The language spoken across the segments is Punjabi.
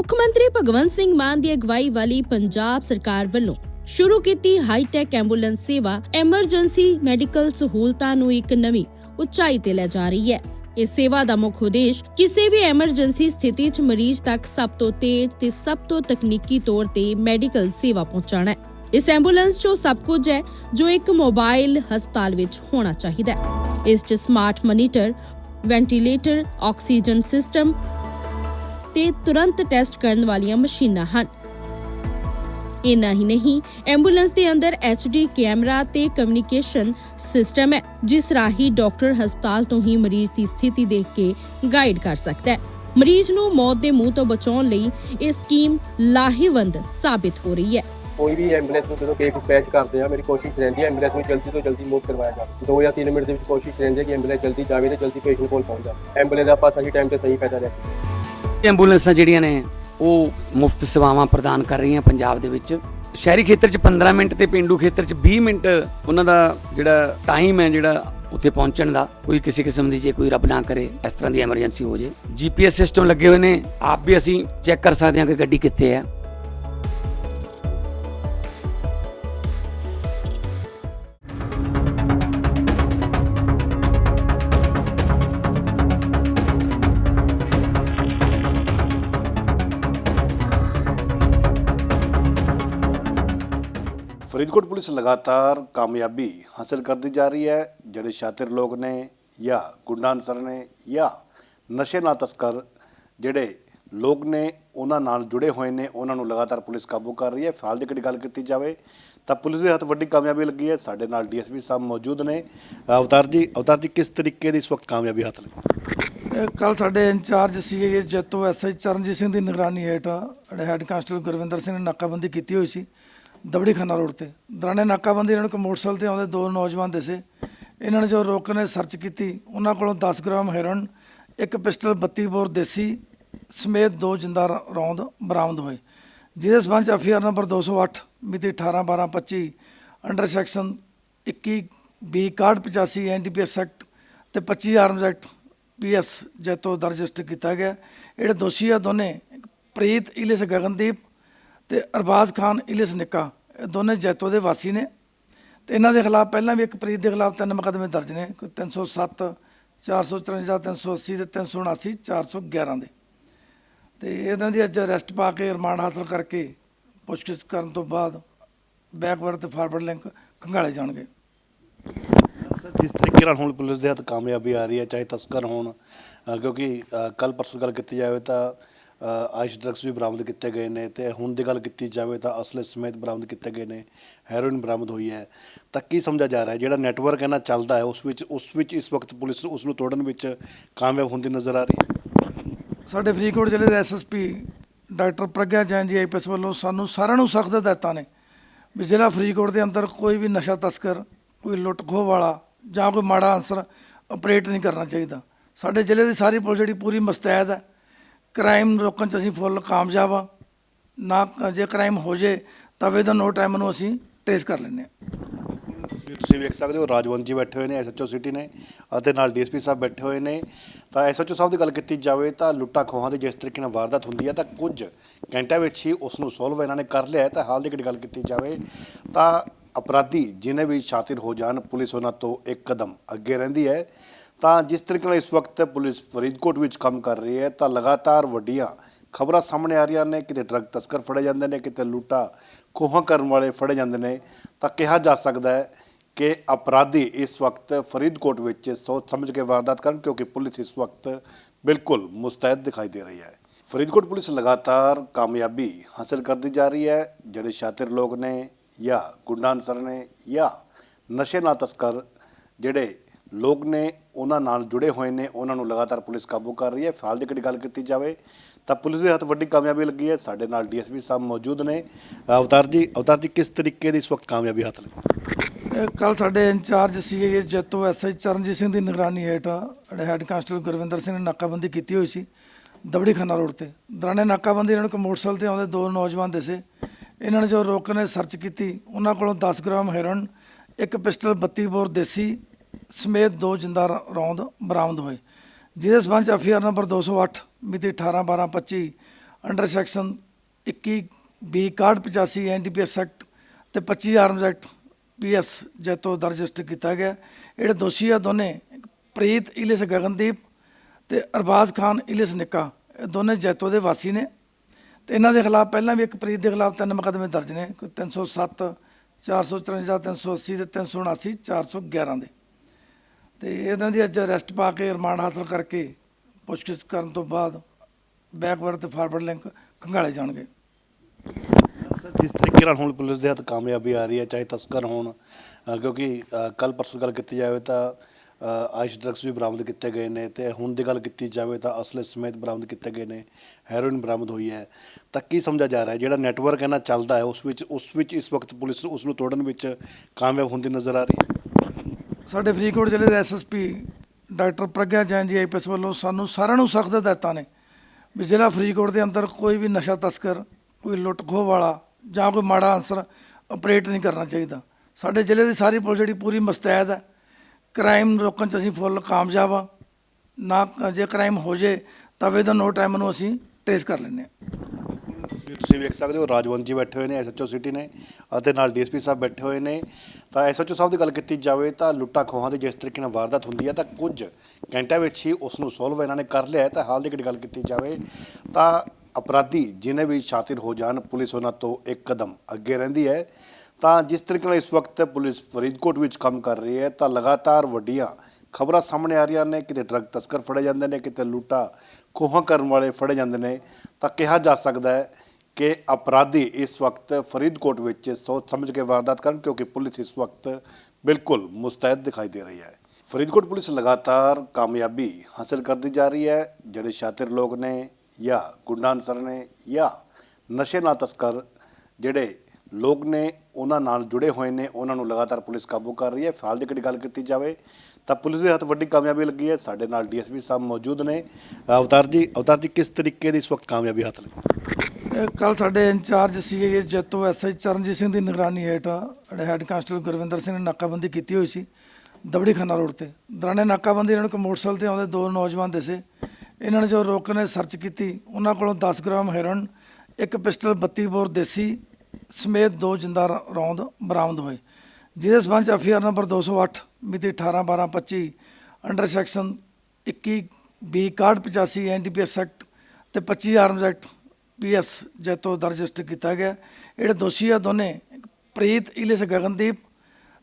ਮੁੱਖ ਮੰਤਰੀ ਭਗਵੰਤ ਸਿੰਘ ਮਾਨ ਦੀ ਅਗਵਾਈ ਵਾਲੀ ਪੰਜਾਬ ਸਰਕਾਰ ਵੱਲੋਂ ਸ਼ੁਰੂ ਕੀਤੀ ਹਾਈਟੈਕ ਐਂਬੂਲੈਂਸ ਸੇਵਾ, ਐਮਰਜੈਂਸੀ ਮੈਡੀਕਲ ਸਹੂਲਤਾਂ ਨੂੰ ਇੱਕ ਨਵੀਂ ਉਚਾਈ ਤੇ ਲੈ ਜਾ ਰਹੀ ਹੈ। ਇਸ ਸੇਵਾ ਦਾ ਮੁੱਖ ਉਦੇਸ਼ ਕਿਸੇ ਵੀ ਐਮਰਜੈਂਸੀ ਸਥਿਤੀ 'ਚ ਮਰੀਜ਼ ਤੱਕ ਸਭ ਤੋਂ ਤੇਜ਼ ਤੇ ਸਭ ਤੋਂ ਤਕਨੀਕੀ ਤੌਰ ਤੇ ਮੈਡੀਕਲ ਸੇਵਾ ਪਹੁੰਚਾਉਣਾ ਹੈ। ਇਸ ਐਂਬੂਲੈਂਸ 'ਚ ਉਹ ਸਭ ਕੁਝ ਹੈ ਜੋ ਇੱਕ ਮੋਬਾਈਲ ਹਸਪਤਾਲ ਵਿੱਚ ਹੋਣਾ ਚਾਹੀਦਾ ਹੈ। ਇਸ 'ਚ smart monitor ventilator oxygen system ਤੇ ਤੁਰੰਤ ਟੈਸਟ ਕਰਨ ਵਾਲੀਆਂ ਮਸ਼ੀਨਾਂ ਹਨ। ਇੰਨਾ ਹੀ ਨਹੀਂ, ਐਂਬੂਲੈਂਸ ਦੇ ਅੰਦਰ HD ਕੈਮਰਾ ਤੇ ਕਮਿਊਨੀਕੇਸ਼ਨ ਸਿਸਟਮ ਹੈ, ਜਿਸ ਰਾਹੀਂ ਡਾਕਟਰ ਹਸਪਤਾਲ ਤੋਂ ਹੀ ਮਰੀਜ਼ ਦੀ ਸਥਿਤੀ ਦੇਖ ਕੇ ਗਾਈਡ ਕਰ ਸਕਦਾ ਹੈ। ਮਰੀਜ਼ ਨੂੰ ਮੌਤ ਦੇ ਮੂੰਹ ਤੋਂ ਬਚਾਉਣ ਲਈ ਇਹ ਸਕੀਮ ਲਾਹੇਵੰਦ ਸਾਬਿਤ ਹੋ ਰਹੀ ਹੈ। ਕੋਈ ਵੀ ਐਂਬੂਲੈਂਸ ਨੂੰ ਜਦੋਂ ਕੇਸ ਡਿਸਪੈਚ ਕਰਦੇ ਆ, ਮੇਰੀ ਕੋਸ਼ਿਸ਼ ਰਹਿੰਦੀ ਹੈ ਐਂਬੂਲੈਂਸ ਨੂੰ ਜਲਦੀ ਤੋਂ ਜਲਦੀ ਮੂਵ ਕਰਵਾਇਆ ਜਾਵੇ। ਦੋ ਜਾਂ ਤਿੰਨ ਮਿੰਟ ਦੇ ਵਿੱਚ ਕੋਸ਼ਿਸ਼ ਰਹਿੰਦੀ ਹੈ ਕਿ ਐਂਬੂਲੈਂਸ ਜਲਦੀ ਜਾਵੇ ਤੇ ਜਲਦੀ ਪੇਸ਼ੈਂਟ ਕੋਲ ਪਹੁੰਚ ਜਾਵੇ। ਐਂਬੂਲੈਂਸ ਦਾ ਆਪਾਂ ਸਹੀ ਟਾਈਮ ਤੇ ਸਹੀ ਫਾਇਦਾ ਲੈ ਸਕੀਏ ਐਂਬੂਲੈਂਸਾਂ ਜਿਹੜੀਆਂ ਨੇ, ਉਹ ਮੁਫਤ ਸੇਵਾਵਾਂ ਪ੍ਰਦਾਨ ਕਰ ਰਹੀਆਂ ਪੰਜਾਬ ਦੇ ਵਿੱਚ। ਸ਼ਹਿਰੀ ਖੇਤਰ 'ਚ 15 ਮਿੰਟ ਤੇ ਪਿੰਡੂ ਖੇਤਰ 'ਚ 20 ਮਿੰਟ, ਉਹਨਾਂ ਦਾ ਜਿਹੜਾ ਟਾਈਮ ਹੈ, ਜਿਹੜਾ ਉੱਥੇ ਪਹੁੰਚਣ ਦਾ, ਕੋਈ ਕਿਸੇ ਕਿਸਮ ਦੀ ਜੇ ਕੋਈ ਰੱਬ ਨਾ ਕਰੇ, ਇਸ ਤਰ੍ਹਾਂ ਦੀ ਐਮਰਜੈਂਸੀ ਹੋ ਜੇ। ਜੀਪੀਐਸ ਸਿਸਟਮ ਲੱਗੇ ਹੋਏ ਨੇ, ਆਪ ਵੀ ਅਸੀਂ ਚੈੱਕ ਕਰ ਸਕਦੇ ਹਾਂ ਕਿ ਗੱਡੀ ਕਿੱਥੇ ਹੈ। ਫਰੀਦਕੋਟ ਪੁਲਿਸ ਲਗਾਤਾਰ ਕਾਮਯਾਬੀ ਹਾਸਲ ਕਰਦੀ ਜਾ ਰਹੀ ਹੈ। ਜਿਹੜੇ ਸ਼ਾਤਿਰ ਲੋਕ ਨੇ ਜਾਂ ਗੁੰਡਾ ਅਨਸਰ ਨੇ ਜਾਂ ਨਸ਼ੇ ਨਾਲ ਤਸਕਰ, ਜਿਹੜੇ ਲੋਕ ਨੇ, ਉਹਨਾਂ ਨਾਲ ਜੁੜੇ ਹੋਏ ਨੇ, ਉਹਨਾਂ ਨੂੰ ਲਗਾਤਾਰ ਪੁਲਿਸ ਕਾਬੂ ਕਰ ਰਹੀ ਹੈ। ਫਿਲਹਾਲ ਦੀ ਕਿਹੜੀ ਗੱਲ ਕੀਤੀ ਜਾਵੇ ਤਾਂ ਪੁਲਿਸ ਦੇ ਹੱਥ ਵੱਡੀ ਕਾਮਯਾਬੀ ਲੱਗੀ ਹੈ। ਸਾਡੇ ਨਾਲ ਡੀਐਸਪੀ ਸਾਹਿਬ ਮੌਜੂਦ ਨੇ। ਅਵਤਾਰ ਜੀ ਅਵਤਾਰ ਜੀ, ਕਿਸ ਤਰੀਕੇ ਦੀ ਇਸ ਵਕਤ ਕਾਮਯਾਬੀ ਹਾਸਲ ਲੱਗੀ ਕੱਲ ਸਾਡੇ ਇੰਚਾਰਜ ਸੀਗੇ ਜੱਤੋ ਐਸਆਈ ਚਰਨਜੀਤ ਸਿੰਘ ਦੀ ਨਿਗਰਾਨੀ ਹੇਠ ਜਿਹੜੇ ਹੈੱਡ ਕਾਂਸਟੇਬਲ ਗੁਰਵਿੰਦਰ ਸਿੰਘ ਨੇ ਨਾਕਾਬੰਦੀ ਕੀਤੀ ਹੋਈ ਸੀ। ਦਬੜੀ ਖਾਨਾ ਰੋਡ ਤੇ। ਦਰਾਨੇ ਨਾਕਾਬੰਦੀ ਇਹਨਾਂ ਨੂੰ ਇੱਕ ਮੋਟਰਸਾਈਕਲ ਤੇ ਆਉਂਦੇ ਦੋ ਨੌਜਵਾਨ ਦਿਸੇ ਇਹਨਾਂ ਨੇ ਜੋ ਰੋਕ ਨੇ ਸਰਚ ਕੀਤੀ, ਉਹਨਾਂ ਕੋਲੋਂ 10 ਗ੍ਰਾਮ ਹੈਰੋਇਨ, ਇੱਕ ਪਿਸਟਲ 32 ਬੋਰ ਦੇਸੀ ਸਮੇਤ ਦੋ ਜਿੰਦਾ ਰ- ਰੌਂਦ ਬਰਾਮਦ ਹੋਏ। ਜਿਹਦੇ ਸਬੰਧ ਚ ਐਫਆਰ ਨੰਬਰ 208 ਮਿਤੀ 18 12 25 under section 21 B 6185 NDPS act ਤੇ 25 ਆਰਮਜ਼ ਐਕਟ ਪੀਐਸ ਜੈਤੋ ਦਰਜ ਰਜਿਸਟਰ ਕੀਤਾ ਗਿਆ। ਜਿਹੜੇ ਦੋਸ਼ੀ ਆ ਦੋਨੇ ਪ੍ਰੀਤ ਇਲਿਸ ਗਗਨਦੀਪ ਤੇ ਅਰਬਾਜ਼ ਖਾਨ ਇਲਿਸ ਨਿੱਕਾ, ਇਹ ਦੋਨੇ ਜੈਤੋ ਦੇ ਵਾਸੀ ਨੇ। ਤੇ ਇਹਨਾਂ ਦੇ ਖਿਲਾਫ ਪਹਿਲਾਂ ਵੀ ਇੱਕ ਪ੍ਰੀਤ ਦੇ ਖਿਲਾਫ ਤਿੰਨ ਮੁਕੱਦਮੇ ਦਰਜ ਨੇ, ਕੋਈ 307 454 380 ਤੇ 379 411 ਦੇ। ਤੇ ਇਹਨਾਂ ਦੀ ਅੱਜ ਅਰੈਸਟ ਪਾ ਕੇ ਰਿਮਾਂਡ ਹਾਸਲ ਕਰਕੇ ਪੁੱਛਗਿੱਛ ਕਰਨ ਤੋਂ ਬਾਅਦ ਬੈਕਵਰਡ ਤੇ ਫਾਰਵਰਡ ਲਿੰਕ ਖੰਗਾਲੇ ਜਾਣਗੇ। ਸਰ ਜਿਸ ਤਰੀਕੇ ਨਾਲ ਹੁਣ ਪੁਲਿਸ ਦੇ ਹੱਥ ਕਾਮਯਾਬੀ ਆ ਰਹੀ ਹੈ, ਚਾਹੇ ਤਸਕਰ ਹੋਣ ਕਿਉਂਕਿ ਕੱਲ ਪਰਸੋਂ ਗੱਲ ਕੀਤੀ ਜਾਵੇ ਤਾਂ ਅ, ਆਇਸ਼ ਡਰੱਗਸ ਵੀ ਬਰਾਮਦ ਕੀਤੇ ਗਏ ਨੇ ਤੇ ਹੁਣ ਦੀ ਗੱਲ ਕੀਤੀ ਜਾਵੇ ਤਾਂ ਅਸਲੇ ਸਮੇਤ ਬਰਾਮਦ ਕੀਤੇ ਗਏ ਨੇ ਹੈਰੋਇਨ ਬਰਾਮਦ ਹੋਈ ਹੈ। ਤਾਂ ਕੀ ਸਮਝਿਆ ਜਾ ਰਿਹਾ ਹੈ? ਜਿਹੜਾ ਨੈਟਵਰਕ ਇਹਨਾਂ ਚੱਲਦਾ ਹੈ ਉਸ ਵਿੱਚ ਉਸ ਵਿੱਚ ਇਸ ਵਕਤ ਪੁਲਿਸ ਉਸ ਨੂੰ ਤੋੜਨ ਵਿੱਚ ਕਾਮਯਾਬ ਹੁੰਦੀ ਨਜ਼ਰ ਆ ਰਹੀ ਹੈ? ਸਾਡੇ ਫਰੀਦਕੋਟ ਜ਼ਿਲ੍ਹੇ ਦੇ ਐਸਐਸਪੀ ਡਾਕਟਰ ਪ੍ਰਗਿਆ ਜੈਨ ਜੀ ਆਈਪੀਐਸ ਵੱਲੋਂ ਸਾਨੂੰ ਸਾਰਿਆਂ ਨੂੰ ਸਖਤ ਹਦਾਇਤਾਂ ਨੇ ਵੀ ਜ਼ਿਲ੍ਹਾ ਫਰੀਦਕੋਟ ਦੇ ਅੰਦਰ ਕੋਈ ਵੀ ਨਸ਼ਾ ਤਸਕਰ ਕੋਈ ਲੁੱਟ ਖੋਹ ਵਾਲਾ ਜਾਂ ਕੋਈ ਮਾੜਾ ਅਨਸਰ ਆਪਰੇਟ ਨਹੀਂ ਕਰਨਾ ਚਾਹੀਦਾ। ਸਾਡੇ ਜ਼ਿਲ੍ਹੇ ਦੀ ਸਾਰੀ ਪੁਲਿਸ ਜਿਹੜੀ ਪੂਰੀ ਮਸਤੈਦ ਹੈ। ਕ੍ਰਾਈਮ ਰੋਕਣ ਚ ਅਸੀਂ ਫੁੱਲ ਕਾਮਯਾਬ ਆ। ਨਾ ਜੇ ਕ੍ਰਾਈਮ ਹੋ ਜੇ ਤਾਂ ਵਿਦਨ ਨੋ ਟਾਈਮ ਨੂੰ ਅਸੀਂ ਟ੍ਰੇਸ ਕਰ ਲੈਂਦੇ ਹਾਂ। ਤੁਸੀਂ ਤੁਸੀਂ ਵੇਖ ਸਕਦੇ ਹੋ, ਰਾਜਵੰਤ ਜੀ ਬੈਠੇ ਹੋਏ ਨੇ ਐਸਐਚਓ ਸਿਟੀ ਨੇ, ਅਤੇ ਨਾਲ ਡੀਐਸਪੀ ਸਾਹਿਬ ਬੈਠੇ ਹੋਏ ਨੇ। ਤਾਂ ਐਸਐਚਓ ਸਾਹਿਬ ਦੀ ਗੱਲ ਕੀਤੀ ਜਾਵੇ ਤਾਂ ਲੁੱਟਾ ਖੋਹਾਂ ਦੀ ਜਿਸ ਤਰੀਕੇ ਨਾਲ ਵਾਰਦਾਤ ਹੁੰਦੀ ਹੈ ਤਾਂ ਕੁਝ ਘੰਟਿਆਂ ਵਿੱਚ ਹੀ ਉਸ ਨੂੰ ਸੋਲਵ ਇਹਨਾਂ ਨੇ ਕਰ ਲਿਆ ਹੈ। ਤਾਂ ਹਾਲ ਦੀ ਕਿਹੜੀ ਗੱਲ ਕੀਤੀ ਜਾਵੇ, ਤਾਂ ਅਪਰਾਧੀ ਜਿਨੇ ਵੀ ਸ਼ਾਤਿਰ ਹੋ ਜਾਣ, ਪੁਲਿਸ ਉਹਨਾਂ ਤੋਂ ਇੱਕ ਕਦਮ ਅੱਗੇ ਰਹਿੰਦੀ ਹੈ। ਤਾਂ ਜਿਸ ਤਰੀਕੇ ਨਾਲ ਇਸ ਵਕਤ ਪੁਲਿਸ ਫਰੀਦਕੋਟ ਵਿੱਚ ਕੰਮ ਕਰ ਰਹੀ ਹੈ, ਤਾਂ ਲਗਾਤਾਰ ਵੱਡੀਆਂ ਖਬਰਾਂ ਸਾਹਮਣੇ ਆ ਰਹੀਆਂ ਨੇ। ਕਿਤੇ ਡਰੱਗ ਤਸਕਰ ਫੜੇ ਜਾਂਦੇ ਨੇ, ਕਿਤੇ ਲੁੱਟਾ ਖੋਹਾਂ ਕਰਨ ਵਾਲੇ ਫੜੇ ਜਾਂਦੇ ਨੇ। ਤਾਂ ਕਿਹਾ ਜਾ ਸਕਦਾ ਹੈ ਕਿ ਅਪਰਾਧੀ ਇਸ ਵਕਤ ਫਰੀਦਕੋਟ ਵਿੱਚ ਸੋਚ ਸਮਝ ਕੇ ਵਾਰਦਾਤ ਕਰਨ, ਕਿਉਂਕਿ ਪੁਲਿਸ ਇਸ ਵਕਤ ਬਿਲਕੁਲ ਮੁਸਤੈਦ ਦਿਖਾਈ ਦੇ ਰਹੀ ਹੈ। ਫਰੀਦਕੋਟ ਪੁਲਿਸ ਲਗਾਤਾਰ ਕਾਮਯਾਬੀ ਹਾਸਲ ਕਰਦੀ ਜਾ ਰਹੀ ਹੈ। ਜਿਹੜੇ ਸ਼ਾਤਿਰ ਲੋਕ ਨੇ ਜਾਂ ਗੁੰਡਾ ਅਨਸਰ ਨੇ ਜਾਂ ਨਸ਼ੇ ਨਾਲ ਤਸਕਰ, ਜਿਹੜੇ ਲੋਕ ਨੇ ਉਹਨਾਂ ਨਾਲ ਜੁੜੇ ਹੋਏ ਨੇ, ਉਹਨਾਂ ਨੂੰ ਲਗਾਤਾਰ ਪੁਲਿਸ ਕਾਬੂ ਕਰ ਰਹੀ ਹੈ। ਫਿਲਹਾਲ ਦੀ ਕਿਹੜੀ ਗੱਲ ਕੀਤੀ ਜਾਵੇ ਤਾਂ ਪੁਲਿਸ ਦੇ ਹੱਥ ਵੱਡੀ ਕਾਮਯਾਬੀ ਲੱਗੀ ਹੈ। ਸਾਡੇ ਨਾਲ ਡੀਐਸਪੀ ਸਾਹਿਬ ਮੌਜੂਦ ਨੇ। ਅਵਤਾਰ ਜੀ ਅਵਤਾਰ ਜੀ, ਕਿਸ ਤਰੀਕੇ ਦੀ ਇਸ ਵਕਤ ਕਾਮਯਾਬੀ ਹੱਥ ਲੱਗੀ? ਕੱਲ ਸਾਡੇ ਇੰਚਾਰਜ ਸੀਗੇ ਜੱਤੋ ਐਸਆਈ ਚਰਨਜੀਤ ਸਿੰਘ ਦੀ ਨਿਗਰਾਨੀ ਹੇਠ ਜਿਹੜੇ ਹੈੱਡ ਕਾਂਸਟੇਬਲ ਗੁਰਵਿੰਦਰ ਸਿੰਘ ਨੇ ਨਾਕਾਬੰਦੀ ਕੀਤੀ ਹੋਈ ਸੀ ਦਬੜੀ ਖਾਨਾ ਰੋਡ ਤੇ। ਦਰਾਨੇ ਨਾਕਾਬੰਦੀ ਇਹਨਾਂ ਨੂੰ ਇੱਕ ਮੋਟਰਸਾਈਕਲ ਤੇ ਆਉਂਦੇ ਦੋ ਨੌਜਵਾਨ ਦਿਸੇ ਇਹਨਾਂ ਨੇ ਜੋ ਰੋਕ ਨੇ ਸਰਚ ਕੀਤੀ, ਉਹਨਾਂ ਕੋਲੋਂ 10 ਗ੍ਰਾਮ ਹੈਰੋਇਨ, ਇੱਕ ਪਿਸਟਲ 32 ਬੋਰ ਦੇਸੀ ਸਮੇਤ ਦੋ ਜਿੰਦਾ ਰ- ਰੌਂਦ ਬਰਾਮਦ ਹੋਏ। ਜਿਹਦੇ ਸਬੰਧ ਚ ਐਫਆਰ ਨੰਬਰ 208 ਮਿਤੀ 18 12 25 under section 21 B 6185 NDPS act ਤੇ 25 ਆਰਮਸ ਐਕਟ ਪੀਐਸ ਜੈਤੋ ਦਰਜ ਰਜਿਸਟਰ ਕੀਤਾ ਗਿਆ। ਜਿਹੜੇ ਦੋਸ਼ੀ ਆ ਦੋਨੇ ਪ੍ਰੀਤ, ਇਲਿਸ ਗਗਨਦੀਪ ਤੇ ਅਰਬਾਜ਼ ਖਾਨ, ਇਲਿਸ ਨਿੱਕਾ, ਇਹ ਦੋਨੇ ਜੈਤੋ ਦੇ ਵਾਸੀ ਨੇ। ਤੇ ਇਹਨਾਂ ਦੇ ਖਿਲਾਫ ਪਹਿਲਾਂ ਵੀ ਇੱਕ ਪ੍ਰੀਤ ਦੇ ਖਿਲਾਫ ਤਿੰਨ ਮੁਕੱਦਮੇ ਦਰਜ ਨੇ, ਕੋਈ 307 454 380 ਤੇ 379 411 ਦੇ। ਤੇ ਇਹਨਾਂ ਦੀ ਅੱਜ ਅਰੈਸਟ ਪਾ ਕੇ ਰਿਮਾਂਡ ਹਾਸਲ ਕਰਕੇ ਪੁੱਛਗਿੱਛ ਕਰਨ ਤੋਂ ਬਾਅਦ ਬੈਕਵਰਡ ਤੇ ਫਾਰਵਰਡ ਲਿੰਕ ਖੰਗਾਲੇ ਜਾਣਗੇ। ਸਰ ਜਿਸ ਤਰੀਕੇ ਨਾਲ ਹੁਣ ਪੁਲਿਸ ਦੇ ਹੱਥ ਕਾਮਯਾਬੀ ਆ ਰਹੀ ਹੈ ਚਾਹੇ ਤਸਕਰ ਹੋਣ ਕਿਉਂਕਿ ਕੱਲ ਪਰਸੋਂ ਗੱਲ ਕੀਤੀ ਜਾਵੇ ਤਾਂ ਅ, ਆਇਸ਼ ਡਰੱਗਸ ਵੀ ਬਰਾਮਦ ਕੀਤੇ ਗਏ ਨੇ ਤੇ ਹੁਣ ਦੀ ਗੱਲ ਕੀਤੀ ਜਾਵੇ ਤਾਂ ਅਸਲੇ ਸਮੇਤ ਬਰਾਮਦ ਕੀਤੇ ਗਏ ਨੇ ਹੈਰੋਇਨ ਬਰਾਮਦ ਹੋਈ ਹੈ। ਤਾਂ ਕੀ ਸਮਝਿਆ ਜਾ ਰਿਹਾ ਜਿਹੜਾ ਨੈਟਵਰਕ ਇਹਨਾਂ ਚੱਲਦਾ ਹੈ ਉਸ ਵਿੱਚ ਉਸ ਵਿੱਚ ਇਸ ਵਕਤ ਪੁਲਿਸ ਉਸ ਨੂੰ ਤੋੜਨ ਵਿੱਚ ਕਾਮਯਾਬ ਹੁੰਦੀ ਨਜ਼ਰ ਆ ਰਹੀ ਹੈ? ਸਾਡੇ ਫਰੀਦਕੋਟ ਜ਼ਿਲ੍ਹੇ ਦੇ ਐਸਐਸਪੀ ਡਾਕਟਰ ਪ੍ਰਗਿਆ ਜੈਨ ਜੀ ਆਈਪੀਐਸ ਵੱਲੋਂ ਸਾਨੂੰ ਸਾਰਿਆਂ ਨੂੰ ਸਖਤ ਹਦਾਇਤਾਂ ਨੇ ਵੀ ਜ਼ਿਲ੍ਹਾ ਫਰੀਦਕੋਟ ਦੇ ਅੰਦਰ ਕੋਈ ਵੀ ਨਸ਼ਾ ਤਸਕਰ, ਕੋਈ ਲੁੱਟ ਖੋਹ ਵਾਲਾ ਜਾਂ ਕੋਈ ਮਾੜਾ ਅਨਸਰ ਆਪਰੇਟ ਨਹੀਂ ਕਰਨਾ ਚਾਹੀਦਾ। ਸਾਡੇ ਜ਼ਿਲ੍ਹੇ ਦੀ ਸਾਰੀ ਪੁਲਿਸ ਜਿਹੜੀ ਪੂਰੀ ਮਸਤੈਦ ਹੈ। ਕ੍ਰਾਈਮ ਰੋਕਣ 'ਚ ਅਸੀਂ ਫੁੱਲ ਕਾਮਯਾਬ ਆ ਨਾ ਜੇ ਕ੍ਰਾਈਮ ਹੋ ਜੇ ਤਾਂ ਵਿਦਨ ਨੋ ਟਾਈਮ ਨੂੰ ਅਸੀਂ ਟ੍ਰੇਸ ਕਰ ਲੈਂਦੇ ਹਾਂ। ਤੁਸੀਂ ਵੇਖ ਸਕਦੇ ਹੋ ਰਾਜਵੰਤ ਜੀ ਬੈਠੇ ਹੋਏ ਨੇ ਐਸਐਚਓ ਸਿਟੀ ਨੇ ਅਤੇ ਨਾਲ ਡੀਐਸਪੀ ਸਾਹਿਬ ਬੈਠੇ ਹੋਏ ਨੇ। ਤਾਂ ਐਸਐਚਓ ਸਾਹਿਬ ਦੀ ਗੱਲ ਕੀਤੀ ਜਾਵੇ ਤਾਂ ਲੁੱਟਾ ਖੋਹਾਂ ਦੀ ਜਿਸ ਤਰੀਕੇ ਨਾਲ ਵਾਰਦਾਤ ਹੁੰਦੀ ਹੈ ਤਾਂ ਕੁਝ ਘੰਟਿਆਂ ਵਿੱਚ ਹੀ ਉਸ ਨੂੰ ਸੋਲਵ ਇਹਨਾਂ ਨੇ ਕਰ ਲਿਆ ਹੈ। ਤਾਂ ਹਾਲ ਦੀ ਘੜੀ ਗੱਲ ਕੀਤੀ ਜਾਵੇ ਤਾਂ ਅਪਰਾਧੀ ਜਿਨੇ ਵੀ ਸ਼ਾਤਿਰ ਹੋ ਜਾਣ, ਪੁਲਿਸ ਉਹਨਾਂ ਤੋਂ ਇੱਕ ਕਦਮ ਅੱਗੇ ਰਹਿੰਦੀ ਹੈ। ਤਾਂ ਜਿਸ ਤਰੀਕੇ ਨਾਲ ਇਸ ਵਕਤ ਪੁਲਿਸ ਫਰੀਦਕੋਟ ਵਿੱਚ ਕੰਮ ਕਰ ਰਹੀ ਹੈ ਤਾਂ ਲਗਾਤਾਰ ਵੱਡੀਆਂ ਖਬਰਾਂ ਸਾਹਮਣੇ ਆ ਰਹੀਆਂ ਨੇ। ਕਿਤੇ ਡਰੱਗ ਤਸਕਰ ਫੜੇ ਜਾਂਦੇ ਨੇ, ਕਿਤੇ ਲੁੱਟਾ ਖੋਹਾਂ ਕਰਨ ਵਾਲੇ ਫੜੇ ਜਾਂਦੇ ਨੇ। ਤਾਂ ਕਿਹਾ ਜਾ ਸਕਦਾ ਹੈ ਕਿ ਅਪਰਾਧੀ ਇਸ ਵਕਤ ਫਰੀਦਕੋਟ ਵਿੱਚ ਸੋਚ ਸਮਝ ਕੇ ਵਾਰਦਾਤ ਕਰਨ ਕਿਉਂਕਿ ਪੁਲਿਸ ਇਸ ਵਕਤ ਬਿਲਕੁਲ ਮੁਸਤੈਦ ਦਿਖਾਈ ਦੇ ਰਹੀ ਹੈ। ਫਰੀਦਕੋਟ ਪੁਲਿਸ ਲਗਾਤਾਰ ਕਾਮਯਾਬੀ ਹਾਸਲ ਕਰਦੀ ਜਾ ਰਹੀ ਹੈ। ਜਿਹੜੇ ਸ਼ਾਤਿਰ ਲੋਕ ਨੇ ਜਾਂ ਗੁੰਡਾ ਅਨਸਰ ਨੇ ਜਾਂ ਨਸ਼ੇ ਨਾਲ ਤਸਕਰ ਜਿਹੜੇ ਲੋਕ ਨੇ, ਉਹਨਾਂ ਨਾਲ ਜੁੜੇ ਹੋਏ ਨੇ, ਉਹਨਾਂ ਨੂੰ ਲਗਾਤਾਰ ਪੁਲਿਸ ਕਾਬੂ ਕਰ ਰਹੀ ਹੈ। ਫਿਲਹਾਲ ਦੀ ਕਿਹੜੀ ਗੱਲ ਕੀਤੀ ਜਾਵੇ ਤਾਂ ਪੁਲਿਸ ਦੇ ਹੱਥ ਵੱਡੀ ਕਾਮਯਾਬੀ ਲੱਗੀ ਹੈ। ਸਾਡੇ ਨਾਲ ਡੀਐਸਪੀ ਸਾਹਿਬ ਮੌਜੂਦ ਨੇ। ਅਵਤਾਰ ਜੀ ਅਵਤਾਰ ਜੀ, ਕਿਸ ਤਰੀਕੇ ਦੀ ਇਸ ਵਕਤ ਕਾਮਯਾਬੀ ਹੱਥ ਲੱਗੀ ਕੱਲ ਸਾਡੇ ਇੰਚਾਰਜ ਸੀਗੇ ਜੱਤੋ ਐਸਆਈ ਚਰਨਜੀਤ ਸਿੰਘ ਦੀ ਨਿਗਰਾਨੀ ਹੇਠ ਜਿਹੜੇ ਹੈੱਡ ਕਾਂਸਟੇਬਲ ਗੁਰਵਿੰਦਰ ਸਿੰਘ ਨੇ ਨਾਕਾਬੰਦੀ ਕੀਤੀ ਹੋਈ ਸੀ ਦਬੜੀ ਖੰਨਾ ਰੋਡ ਤੇ। ਦਰਾਨੇ ਨਾਕਾਬੰਦੀ ਇਹਨਾਂ ਨੂੰ ਇੱਕ ਮੋਟਰਸਾਈਕਲ ਤੇ ਆਉਂਦੇ ਦੋ ਨੌਜਵਾਨ ਦਿਸੇ ਇਹਨਾਂ ਨੇ ਜੋ ਰੋਕ ਨੇ ਸਰਚ ਕੀਤੀ, ਉਹਨਾਂ ਕੋਲੋਂ 10 ਗ੍ਰਾਮ ਹੈਰੋਇਨ, ਇੱਕ ਪਿਸਟਲ 32 ਬੋਰ ਦੇਸੀ ਸਮੇਤ ਦੋ ਜਿੰਦਾ ਰ- ਰੌਂਦ ਬਰਾਮਦ ਹੋਏ। ਜਿਹਦੇ ਸਬੰਧ ਚ ਐਫਆਰ ਨੰਬਰ 208 ਮਿਤੀ 18 12 25 under section 21 B 6185 NDPS act ਤੇ 25 ਆਰਮਜ਼ ਐਕਟ ਪੀਐਸ ਜੈਤੋ ਦਰਜ ਰਜਿਸਟਰ ਕੀਤਾ ਗਿਆ। ਜਿਹੜੇ ਦੋਸ਼ੀ ਆ ਦੋਨੇ ਪ੍ਰੀਤ, ਇਲਿਸ ਗਗਨਦੀਪ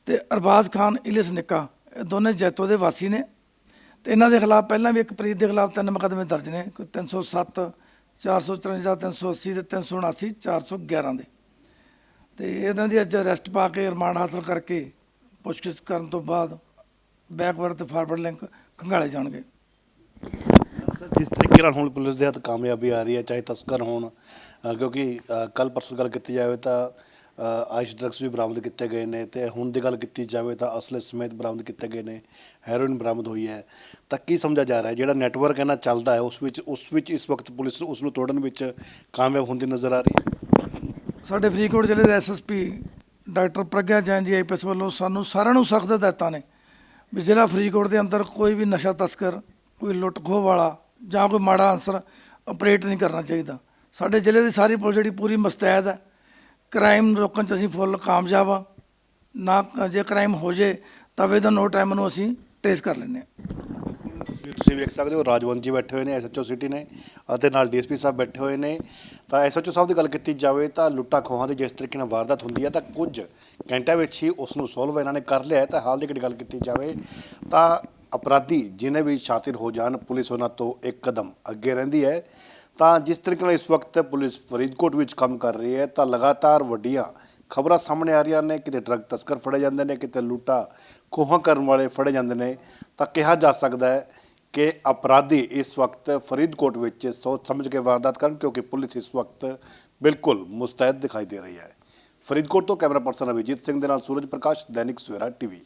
ਤੇ ਅਰਬਾਜ਼ ਖਾਨ, ਇਲਿਸ ਨਿੱਕਾ, ਇਹ ਦੋਨੇ ਜੈਤੋ ਦੇ ਵਾਸੀ ਨੇ। ਤੇ ਇਹਨਾਂ ਦੇ ਖਿਲਾਫ ਪਹਿਲਾਂ ਵੀ ਇੱਕ ਪ੍ਰੀਤ ਦੇ ਖਿਲਾਫ ਤਿੰਨ ਮੁਕੱਦਮੇ ਦਰਜ ਨੇ, ਕੋਈ 307 454 380 ਤੇ 379 411 ਦੇ। ਤੇ ਇਹਨਾਂ ਦੀ ਅੱਜ ਅਰੈਸਟ ਪਾ ਕੇ ਰਿਮਾਂਡ ਹਾਸਲ ਕਰਕੇ ਪੁੱਛਗਿੱਛ ਕਰਨ ਤੋਂ ਬਾਅਦ ਬੈਕਵਰਡ ਤੇ ਫਾਰਵਰਡ ਲਿੰਕ ਖੰਗਾਲੇ ਜਾਣਗੇ। ਜਿਸ ਤਰੀਕੇ ਨਾਲ ਹੁਣ ਪੁਲਿਸ ਦੇ ਹੱਥ ਕਾਮਯਾਬੀ ਆ ਰਹੀ ਹੈ ਚਾਹੇ ਤਸਕਰ ਹੋਣ ਅ, ਕਿਉਂਕਿ ਕੱਲ ਪਰਸੋਂ ਗੱਲ ਕੀਤੀ ਜਾਵੇ ਤਾਂ ਅ, ਆਇਸ਼ ਡਰੱਗਸ ਵੀ ਬਰਾਮਦ ਕੀਤੇ ਗਏ ਨੇ ਤੇ ਹੁਣ ਦੀ ਗੱਲ ਕੀਤੀ ਜਾਵੇ ਤਾਂ ਅਸਲੇ ਸਮੇਤ ਬਰਾਮਦ ਕੀਤੇ ਗਏ ਨੇ ਹੈਰੋਇਨ ਬਰਾਮਦ ਹੋਈ ਹੈ। ਤਾਂ ਕੀ ਸਮਝਿਆ ਜਾ ਰਿਹਾ ਹੈ? ਜਿਹੜਾ ਨੈਟਵਰਕ ਇਹਨਾਂ ਚੱਲਦਾ ਹੈ ਉਸ ਵਿੱਚ ਉਸ ਵਿੱਚ ਇਸ ਵਕਤ ਪੁਲਿਸ ਉਸ ਨੂੰ ਤੋੜਨ ਵਿੱਚ ਕਾਮਯਾਬ ਹੁੰਦੀ ਨਜ਼ਰ ਆ ਰਹੀ ਹੈ? ਸਾਡੇ ਫਰੀਦਕੋਟ ਜ਼ਿਲ੍ਹੇ ਦੇ ਐਸਐਸਪੀ ਡਾਕਟਰ ਪ੍ਰਗਿਆ ਜੈਨ ਜੀ ਆਈਪੀਐਸ ਵੱਲੋਂ ਸਾਨੂੰ ਸਾਰਿਆਂ ਨੂੰ ਸਖਤ ਹਦਾਇਤਾਂ ਨੇ ਵੀ ਜ਼ਿਲ੍ਹਾ ਫਰੀਦਕੋਟ ਦੇ ਅੰਦਰ ਕੋਈ ਵੀ ਨਸ਼ਾ ਤਸਕਰ ਕੋਈ ਲੁੱਟ ਖੋਹ ਵਾਲਾ ਜਾਂ ਕੋਈ ਮਾੜਾ ਅਨਸਰ ਆਪਰੇਟ ਨਹੀਂ ਕਰਨਾ ਚਾਹੀਦਾ। ਸਾਡੇ ਜ਼ਿਲ੍ਹੇ ਦੀ ਸਾਰੀ ਪੁਲਿਸ ਜਿਹੜੀ ਪੂਰੀ ਮਸਤੈਦ ਹੈ। ਕ੍ਰਾਈਮ ਰੋਕਣ 'ਚ ਅਸੀਂ ਫੁੱਲ ਕਾਮਯਾਬ ਆ ਨਾ ਜੇ ਕ੍ਰਾਈਮ ਹੋ ਜੇ ਤਾਂ ਵਿਦਨ ਨੋ ਟਾਈਮ ਨੂੰ ਅਸੀਂ ਟ੍ਰੇਸ ਕਰ ਲੈਂਦੇ ਹਾਂ। ਤੁਸੀਂ ਵੇਖ ਸਕਦੇ ਹੋ, ਰਾਜਵੰਤ ਜੀ ਬੈਠੇ ਹੋਏ ਨੇ ਐਸਐਚਓ ਸਿਟੀ ਨੇ ਅਤੇ ਨਾਲ ਡੀਐਸਪੀ ਸਾਹਿਬ ਬੈਠੇ ਹੋਏ ਨੇ। ਤਾਂ ਐਸਐਚਓ ਸਾਹਿਬ ਦੀ ਗੱਲ ਕੀਤੀ ਜਾਵੇ ਤਾਂ ਲੁੱਟਾਂ ਖੋਹਾਂ ਦੀ ਜਿਸ ਤਰੀਕੇ ਨਾਲ ਵਾਰਦਾਤ ਹੁੰਦੀ ਹੈ ਤਾਂ ਕੁਝ ਘੰਟਿਆਂ ਵਿੱਚ ਹੀ ਉਸ ਨੂੰ ਸੋਲਵ ਇਹਨਾਂ ਨੇ ਕਰ ਲਿਆ ਹੈ। ਤਾਂ ਹਾਲ ਦੀ ਘੜੀ ਗੱਲ ਕੀਤੀ ਜਾਵੇ ਤਾਂ ਅਪਰਾਧੀ ਜਿਨੇ ਵੀ ਸ਼ਾਤਿਰ ਹੋ ਜਾਣ, ਪੁਲਿਸ ਉਹਨਾਂ ਤੋਂ ਇੱਕ ਕਦਮ ਅੱਗੇ ਰਹਿੰਦੀ ਹੈ। ਤਾਂ ਜਿਸ ਤਰੀਕੇ ਨਾਲ ਇਸ ਵਕਤ ਪੁਲਿਸ ਫਰੀਦਕੋਟ ਵਿੱਚ ਕੰਮ ਕਰ ਰਹੀ ਹੈ, ਤਾਂ ਲਗਾਤਾਰ ਵੱਡੀਆਂ ਖਬਰਾਂ ਸਾਹਮਣੇ ਆ ਰਹੀਆਂ ਨੇ। ਕਿਤੇ ਡਰੱਗ ਤਸਕਰ ਫੜੇ ਜਾਂਦੇ ਨੇ, ਕਿਤੇ ਲੁੱਟਾ ਖੋਹਾਂ ਕਰਨ ਵਾਲੇ ਫੜੇ ਜਾਂਦੇ ਨੇ। ਤਾਂ ਕਿਹਾ ਜਾ ਸਕਦਾ ਹੈ ਕਿ ਅਪਰਾਧੀ ਇਸ ਵਕਤ ਫਰੀਦਕੋਟ ਵਿੱਚ ਸੋਚ ਸਮਝ ਕੇ ਵਾਰਦਾਤ ਕਰਨ, ਕਿਉਂਕਿ ਪੁਲਿਸ ਇਸ ਵਕਤ ਬਿਲਕੁਲ ਮੁਸਤੈਦ ਦਿਖਾਈ ਦੇ ਰਹੀ ਹੈ। ਫਰੀਦਕੋਟ ਤੋਂ ਕੈਮਰਾ ਪਰਸਨ ਅਭਿਜੀਤ ਸਿੰਘ ਦੇ ਨਾਲ ਸੂਰਜ ਪ੍ਰਕਾਸ਼, ਦੈਨਿਕ ਸਵੇਰਾ ਟੀਵੀ।